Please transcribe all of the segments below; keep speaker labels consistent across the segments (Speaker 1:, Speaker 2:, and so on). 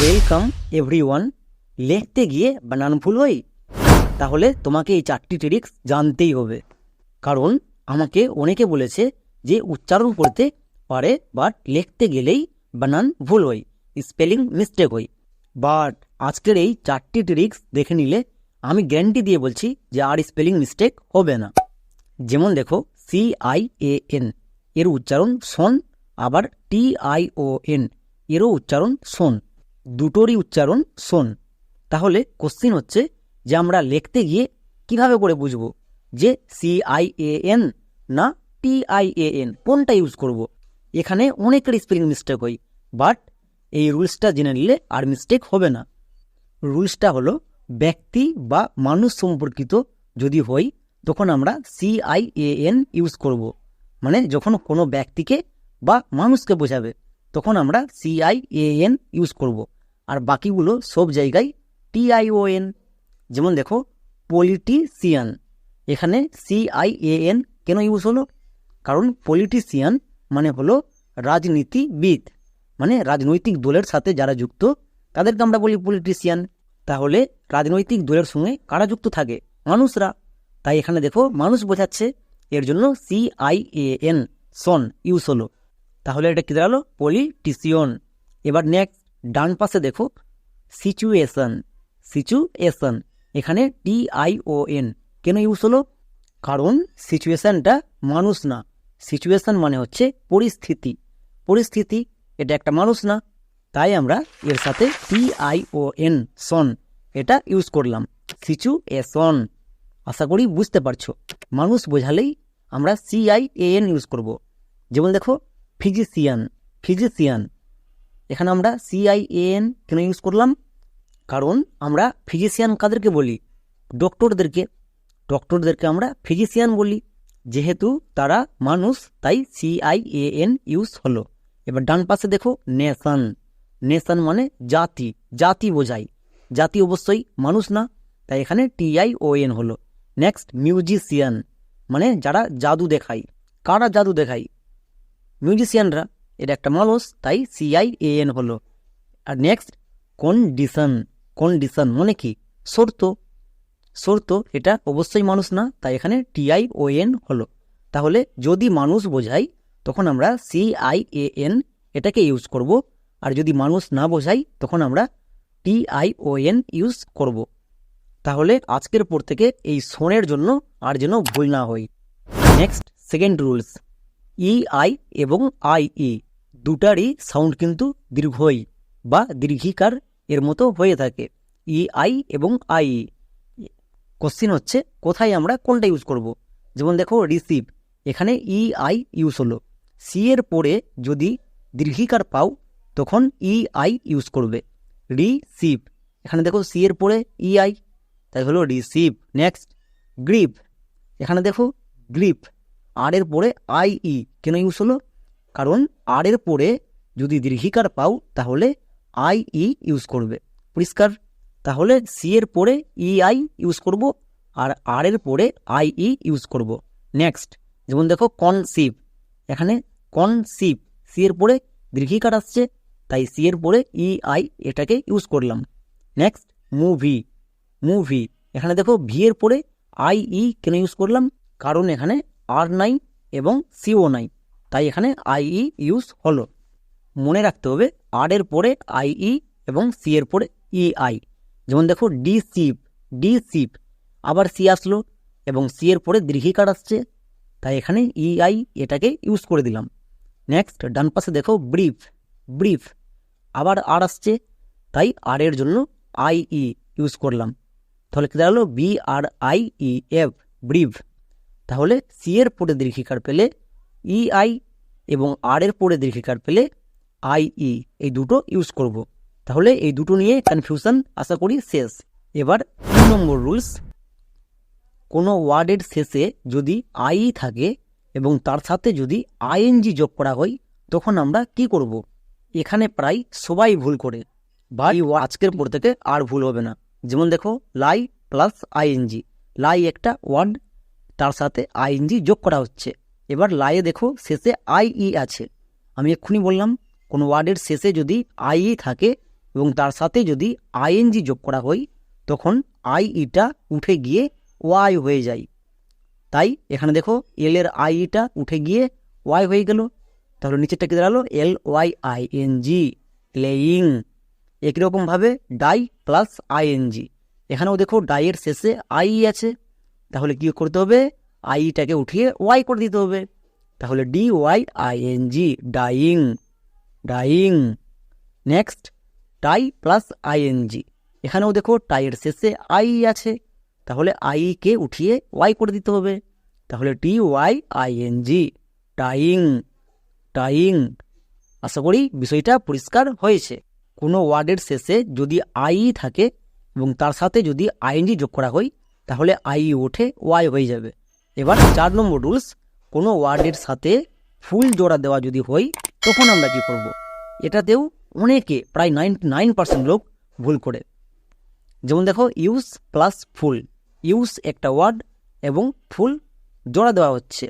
Speaker 1: Welcome everyone লিখতে গিয়ে বানান ভুল হই। তাহলে তোমাকে এই চারটি ট্রিক্স জানতেই হবে। কারণ আমাকে অনেকে বলেছে যে উচ্চারণ করতে পারে বাট লিখতে গেলেই বানান ভুল হয় স্পেলিং মিস্টেক হয় বাট আজকের এই চারটি ট্রিক্স দেখে নিলে আমি গ্যারান্টি দিয়ে বলছি যে আর স্পেলিং মিস্টেক হবে না। যেমন দেখো সি আই এ এন এর উচ্চারণ সন আবার টি আই ও এন এরও উচ্চারণ সোন দুটোরই উচ্চারণ সোন তাহলে কোশ্চিন হচ্ছে যে আমরা লিখতে গিয়ে কীভাবে করে বুঝব যে সি আই এ এন না টি আই এ এন কোনটা ইউজ করব। এখানে অনেকের স্পেলিং মিস্টেক হয় বাট এই রুলসটা জেনে নিলে আর মিস্টেক হবে না রুলসটা হলো ব্যক্তি বা মানুষ সম্পর্কিত যদি হই তখন আমরা C I A N use করব। মানে যখন কোনো ব্যক্তিকে বা মানুষকে বোঝাবে, তখন আমরা C I A N use করব। আর বাকিগুলো সব জায়গায় টি আই ও এন যেমন দেখো, পলিটিশিয়ান। এখানে সি আই এ এন কেন ইউজ হলো? কারণ পলিটিশিয়ান মানে হলো রাজনীতিবিদ। মানে রাজনৈতিক দলের সাথে যারা যুক্ত, তাদেরকে আমরা বলি পলিটিশিয়ান। তাহলে রাজনৈতিক দলের সঙ্গে কারা যুক্ত থাকে? মানুষরা। তাই এখানে দেখো, মানুষ বোঝাচ্ছে, এর জন্য সি আই এ এন সন ইউজ হলো। তাহলে এটা কি দাঁড়াল? পলিটিশিয়ন। এবার নেক্সট ডান পাশে দেখো সিচুয়েশন সিচুয়েশন এখানে টি আই ও এন কেন ইউজ হলো? কারণ সিচুয়েশনটা মানুষ না। সিচুয়েশন মানে হচ্ছে পরিস্থিতি। পরিস্থিতি, এটা একটা মানুষ না। তাই আমরা এর সাথে টি আই ও এন সন এটা ইউজ করলাম। সিচুয়েশন আশা করি বুঝতে পারছ। মানুষ বোঝালেই আমরা C I A N use করব। যেমন দেখো ফিজিশিয়ান ফিজিশিয়ান এখানে আমরা সি আই এ এন কেন ইউজ করলাম? কারণ আমরা ফিজিশিয়ান কাদেরকে বলি? ডক্টরদেরকে ডক্টরদেরকে আমরা ফিজিশিয়ান বলি। যেহেতু তারা মানুষ, তাই সি আই এ ইউজ হলো। এবার ডান পাশে দেখো, নেশন। নেশন মানে জাতি। জাতি বোঝায়। জাতি অবশ্যই মানুষ না, তাই এখানে টি আই ও এন হলো। নেক্সট মিউজিশিয়ান মানে যারা জাদু দেখায়। কারা জাদু দেখায়? মিউজিশিয়ানরা এটা একটা মানুষ তাই সিআই এ এন হলো। আর নেক্সট কন্ডিশন কন্ডিশন মানে কি? শর্ত। শর্ত, এটা অবশ্যই মানুষ না, তাই এখানে টিআই ও এন হলো। তাহলে যদি মানুষ বোঝাই তখন আমরা সি আই এটাকে ইউজ করব। আর যদি মানুষ না বোঝাই তখন আমরা T I O N use করব। তাহলে আজকের পর থেকে এই সোনের জন্য আর যেন ভুল না হয়। Next second rules E I এবং আই ই দুটারই সাউন্ড কিন্তু দীর্ঘই বা দীর্ঘিকার এর মতো হয়ে থাকে। ই, আই এবং আই। কোশ্চিন হচ্ছে, কোথায় আমরা কোনটা ইউজ করব। যেমন দেখো রিসিভ এখানে ই, আই ইউজ হলো। সি এর পরে যদি দীর্ঘিকার পাও, তখন ই, আই ইউজ করবে। রিসিভ এখানে দেখো সি এর পরে ই, আই। তাই হলো রিসিভ নেক্সট গ্রিপ এখানে দেখো গ্রিপ আর এর পরে আই ই কেন ইউজ হলো? কারণ আর এর পরে যদি দীর্ঘিকার পাও, তাহলে আই ই ইউজ করবে। পরিষ্কার? তাহলে সি এর পরে ই আই ইউজ করব আর আর এর পরে আই ই ইউজ করব। নেক্সট যেমন দেখো কনসিভ এখানে কনসিভ সি এর পরে দীর্ঘিকার আসছে, তাই সি এর পরে ই আই এটাকে ইউজ করলাম। নেক্সট মুভি মুভি এখানে দেখো ভি এর পরে আই ই কেন ইউজ করলাম? কারণ এখানে আর নাই এবং সিও নাই। তাই এখানে আইই ইউজ হলো। মনে রাখতে হবে আর এর পরে আই ই এবং সি এর পরে ই আই যেমন দেখো ডি সিপ ডি সিপ আবার সি আসলো এবং সি এর পরে দীর্ঘিকার আসছে। তাই এখানে ই আই এটাকে ইউজ করে দিলাম। নেক্সট ডান পাশে দেখো ব্রিফ ব্রিফ আবার আর আসছে, তাই আর এর জন্য আই ই ইউজ করলাম। তাহলে কি দাঁড়াল? B R I E F brief তাহলে সি এর পরে দীর্ঘিকার পেলে ই আই এবং আর এর পরে দীর্ঘিকার পেলে আই ই এই দুটো ইউজ করব। তাহলে এই দুটো নিয়ে কনফিউশন আশা করি শেষ। এবার তিন নম্বর রুলস কোনো ওয়ার্ডের শেষে যদি আই থাকে এবং তার সাথে যদি আইএনজি যোগ করা হয়, তখন আমরা কি করব। এখানে প্রায় সবাই ভুল করে। বা আজকের পর থেকে আর ভুল হবে না। যেমন দেখো লাই প্লাস আইএনজি লাই একটা ওয়ার্ড তার সাথে আইএনজি যোগ করা হচ্ছে। এবার লাইয়ে দেখো, শেষে আই ই আছে। আমি এক্ষুনি বললাম, কোনো ওয়ার্ডের শেষে যদি আই ই থাকে এবং তার সাথে যদি আইএনজি যোগ করা হয়, তখন আই ইটা উঠে গিয়ে ওয়াই হয়ে যায়। তাই এখানে দেখো এল এর আই ইটা উঠে গিয়ে ওয়াই হয়ে গেল। তাহলে নিচেরটা কি দাঁড়াল? L Y I N G lying একই রকমভাবে ডাই প্লাস আইএনজি এখানেও দেখো ডাইয়ের শেষে আই আছে। তাহলে কি করতে হবে? আইটাকে উঠিয়ে ওয়াই করে দিতে হবে। তাহলে D Y I N G dying dying next tie plus I N G এখানেও দেখো টাইয়ের শেষে আই আছে। তাহলে আইকে উঠিয়ে ওয়াই করে দিতে হবে। তাহলে T Y I N G tying tying আশা করি বিষয়টা পরিষ্কার হয়েছে। কোনো ওয়ার্ডের শেষে যদি আই থাকে এবং তার সাথে যদি আইএনজি যোগ করা হয়, তাহলে আই ওঠে ওয়াই হয়ে যাবে। এবার চার নম্বর রুলস কোনো ওয়ার্ডের সাথে ফুল জোড়া দেওয়া যদি হয়, তখন আমরা কি করব। এটাতেও অনেকে, প্রায় নাইনটি নাইন পার্সেন্ট লোক ভুল করে। যেমন দেখো ইউজ প্লাস ফুল ইউজ একটা ওয়ার্ড এবং ফুল জোড়া দেওয়া হচ্ছে।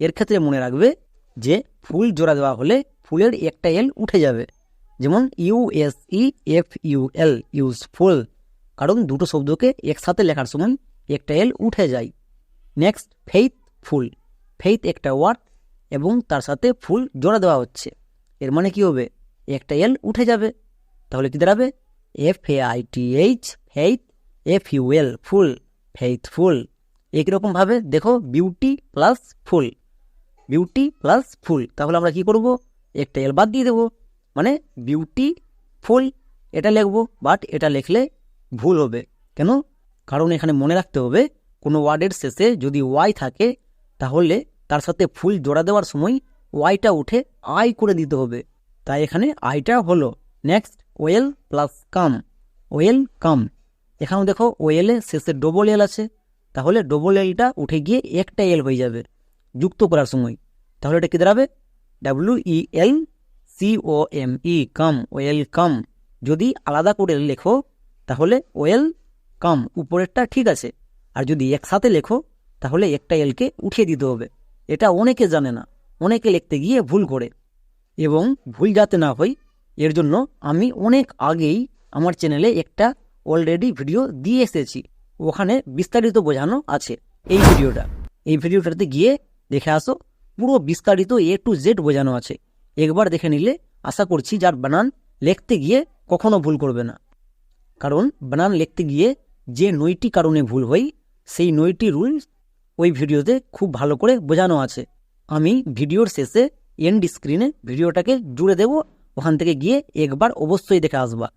Speaker 1: এর ক্ষেত্রে মনে রাখবে যে, ফুল জোড়া দেওয়া হলে ফুলের একটা এল উঠে যাবে। যেমন U S E F U L useful কারণ দুটো শব্দকে একসাথে লেখার সময় একটা এল উঠে যায়। নেক্সট ফেইথ ফুল ফেইথ একটা ওয়ার্ড এবং তার সাথে ফুল জোড়া দেওয়া হচ্ছে। এর মানে কি হবে? একটা এল উঠে যাবে। তাহলে কি দাঁড়াবে? F A I T H faith F U L full faithful একই রকমভাবে দেখো beauty plus full beauty plus full তাহলে আমরা কি করব? একটা এল বাদ দিয়ে দেবো। মানে বিউটি ফুল এটা লিখব বাট এটা লিখলে ভুল হবে। কেন? কারণ এখানে মনে রাখতে হবে কোনো ওয়ার্ডের শেষে যদি ওয়াই থাকে, তাহলে তার সাথে ফুল জোড়া দেওয়ার সময় ওয়াইটা উঠে আই করে দিতে হবে। তাই এখানে আইটা হলো next well plus come. Well come. এখানেও দেখো ওয়েলে শেষে ডবল এল আছে। তাহলে ডবল এলটা উঠে গিয়ে একটা এল হয়ে যাবে যুক্ত করার সময়। তাহলে এটা কি দাঁড়াবে? W E L C O M E come, well come. যদি আলাদা করে লেখো, তাহলে ওয়েল কাম, উপরেরটা ঠিক আছে। আর যদি একসাথে লেখো, তাহলে একটা এলকে উঠিয়ে দিতে হবে। এটা অনেকে জানে না, অনেকে লিখতে গিয়ে ভুল করে। এবং ভুল যাতে না হয়, এর জন্য আমি অনেক আগেই আমার চ্যানেলে একটা অলরেডি ভিডিও দিয়ে এসেছি। ওখানে বিস্তারিত বোঝানো আছে এই ভিডিওটা। এই ভিডিওটাতে গিয়ে দেখে আসো, পুরো বিস্তারিত এ টু জেড বোঝানো আছে। একবার দেখে নিলে আশা করছি যার বানান লিখতে গিয়ে কখনো ভুল করবে না। কারণ বানান লিখতে গিয়ে যে নয়টি কারণে ভুল হয় সেই নয়টি রুলস ওই ভিডিওতে খুব ভালো করে বোঝানো আছে। আমি ভিডিওর শেষে এন্ড স্ক্রিনে ভিডিওটাকে জুড়ে দেব, ওখান থেকে গিয়ে একবার অবশ্যই দেখে আসবা।